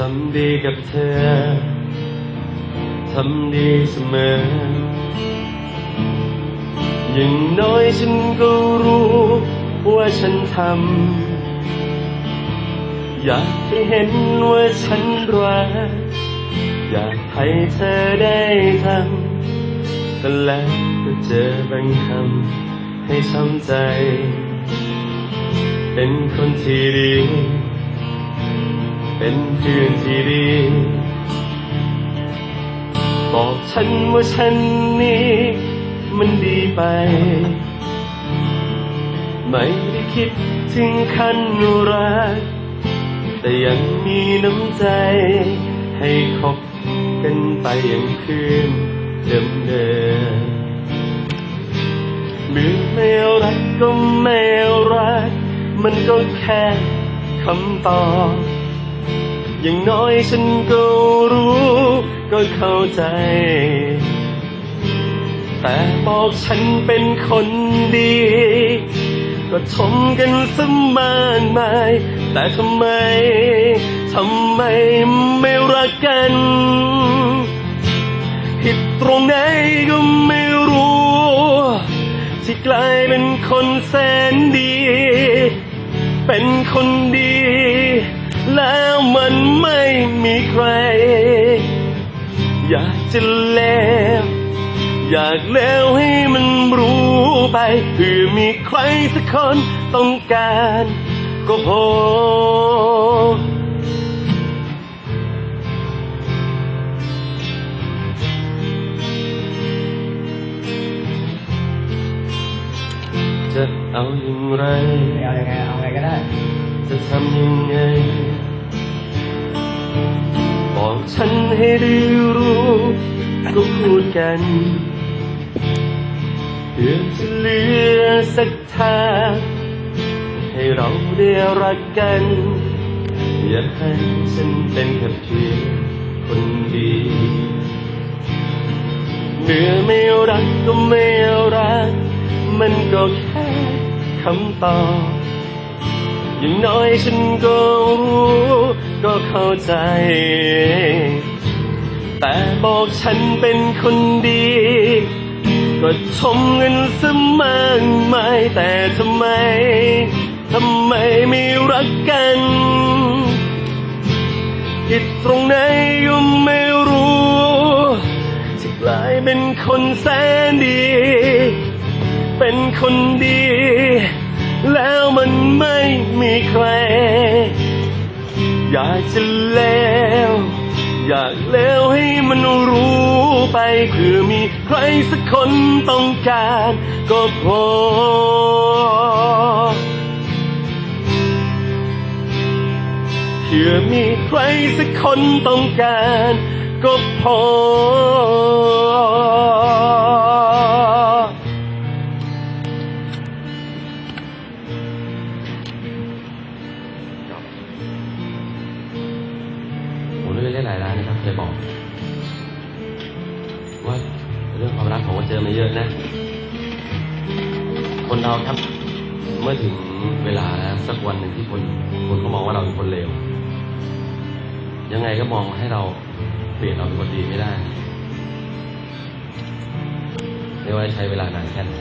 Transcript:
ทำดีกับเธอ ทำดีเสมอ อย่างน้อยฉันก็รู้ว่าฉันทำ อยากให้เห็นว่าฉันรัก อยากให้เธอได้ทำแต่แล้วก็เจอบางคำให้ช้ำใจ เป็นคนที่ดี เป็นเพื่อนที่ดี บอกฉันว่าฉันนี้มันดีไป ไม่ได้คิดถึงขั้นรัก แต่ยังมีน้ำใจ ให้คบกันไปอย่างคืนเดิมเดิมๆเมื่อไม่รักก็ไม่รัก มันก็แค่คำตอบ อย่างน้อยฉันก็รู้ ก็เข้าใจ แต่บอกฉันเป็นคนดี ก็ชมกันสมากมายแต่ทำไม ทำไมไม่รักกัน ผิดตรงไหนก็ไม่รู้ ที่กลายเป็นคนแสนดี เป็นคนดี ม่มีใคร อยากจะแล้วอยากแล้วให้มันรู้ไปเพื่อมีใครสักคนต้องการ ก็พอจะเอาอย่างไรไม่เอายังไง เอาไงก็ได้ จะทำยังไง บอกฉันให้ได้รู้ก็พูดกันเพื่อจะเหลือสักทางให้เราได้รักกัน อย่าให้ฉันเป็นแค่เพียงคนดีเมื่อไม่รักก็ไม่รัก มันก็แค่คำตอบ อย่างน้อยฉันก็รู้ก็เข้าใจ แต่บอกฉันเป็นคนดี ก็ชมเงินสมากมายแต่ทำไม ทำไมไม่รักกันผิดตรงไหนก็ไม่รู้จะกลายเป็นคนแสนดี เป็นคนดี อยากจะแล้วอยากแล้วให้มันรู้ไปเพื่อมีใครสักคนต้องการก็พอ เพื่อมีใครสักคนต้องการก็พอ หลายร้านนะครับเคยบอก ว่าเรื่องความรักผมก็เจอมาเยอะนะ คนเราครับเมื่อถึงเวลาแล้วสักวันหนึ่งที่คนคนเขามองว่าเราเป็นคนเลวยังไงก็มองให้เราเปลี่ยนเราเป็นคนดีไม่ได้ไม่ว่าใช้เวลานานแค่ไหน